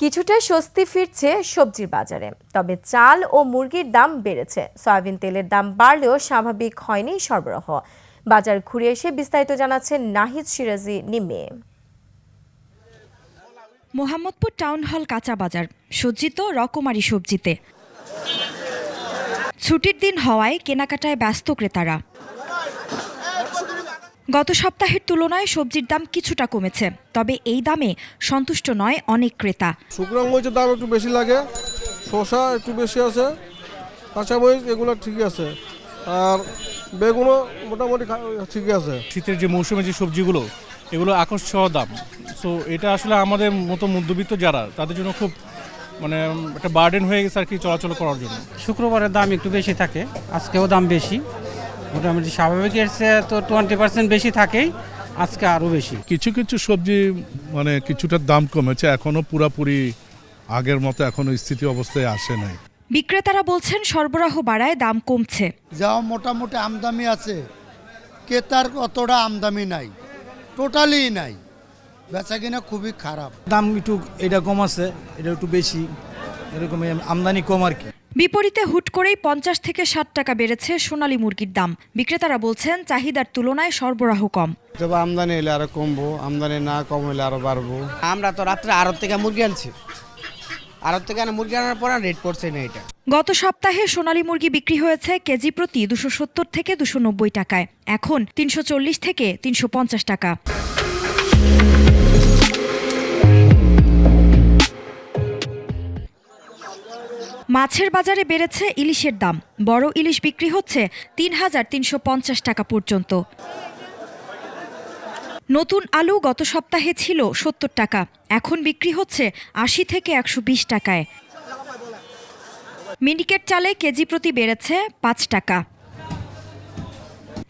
কিছুটা স্বস্তি ফিরছে সবজির বাজারে। তবে চাল ও মুরগির দাম বেড়েছে। সয়াবিন তেলের দাম বাড়লেও স্বাভাবিক হয়নি সরবরাহ। বাজার ঘুরে এসে বিস্তারিত জানাচ্ছেন নাহিদ সিরাজি নিমে মোহাম্মদপুর টাউন হল কাঁচা বাজার, সজ্জিত রকমারি সবজিতে। ছুটির দিন হওয়ায় কেনাকাটায় ব্যস্ত ক্রেতারা। গত সপ্তাহের তুলনায় সবজির দাম কিছুটা কমেছে তবে এই দামে সন্তুষ্ট নয় অনেক ক্রেতা। শুকনো মরিচের দাম একটু বেশি লাগে শসা একটু বেশি আছে কাঁচা মরিচ এগুলো ঠিকই আছে আর বেগুনও মোটামুটি ঠিকই আছে। শীতের যে মৌসুমে যে সবজিগুলো এগুলো আকর্ষণ দাম। সো এটা আসলে আমাদের মতো মধ্যবিত্ত যারা তাদের জন্য খুব মানে একটা বার্ডেন হয়ে গেছে আর কি চলাচল করার জন্য। শুক্রবারের দাম একটু বেশি থাকে আজকেও দাম বেশি। মোটামুটি স্বাভাবিক এর চেয়ে তো টোয়েন্টি পার্সেন্ট বেশি থাকেই আজকে আরও বেশি। কিছু কিছু সবজি মানে কিছুটা দাম কমেছে এখনও পুরাপুরি আগের মতো এখনও স্থিতি অবস্থায় আসে নাই। বিক্রেতারা বলছেন সরবরাহ বাড়ায় দাম কমছে। যা মোটামুটি আমদামি আছে ক্রেতার অতটা আমদামি নাই টোটালি নাই বেচা কিনা খুবই খারাপ। দাম একটু এটা কম আছে এটা একটু বেশি এরকম আমদানি কম আর কি। বিপরীতে হুট করেই পঞ্চাশ থেকে ষাট টাকা বেড়েছে সোনালী মুরগির দাম। বিক্রেতারা বলছেন চাহিদার তুলনায় সরবরাহ কম। তবে আমদানি এলে আরও কমবো আমদানি না কম হলে আরও বাড়বো। আমরা তো রাত্রে আড়ত থেকে মুরগি আনছি। আড়ত থেকে আনা মুরগি আনার পর রেট পড়ছে না এটা। গত সপ্তাহে সোনালী মুরগি বিক্রি হয়েছে কেজি প্রতি দুশো সত্তর থেকে দুশো নব্বই টাকায়। এখন তিনশো চল্লিশ থেকে তিনশো পঞ্চাশ টাকা। মাছের বাজারে বেড়েছে ইলিশের দাম। বড় ইলিশ বিক্রি হচ্ছে তিন হাজার তিনশো পঞ্চাশ টাকা পর্যন্ত। নতুন আলু গত সপ্তাহে ছিল সত্তর টাকা, এখন বিক্রি হচ্ছে আশি থেকে একশো বিশ টাকায়। মিনিকেট চালে কেজি প্রতি বেড়েছে পাঁচ টাকা।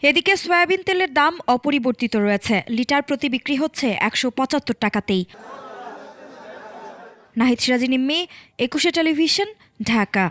এদিকে সয়াবিন তেলের দাম অপরিবর্তিত রয়েছে, লিটার প্রতি বিক্রি হচ্ছে একশো পঁচাত্তর টাকাতেই। নাহিদ সিরাজি একুশে টেলিভিশন ঢাকা।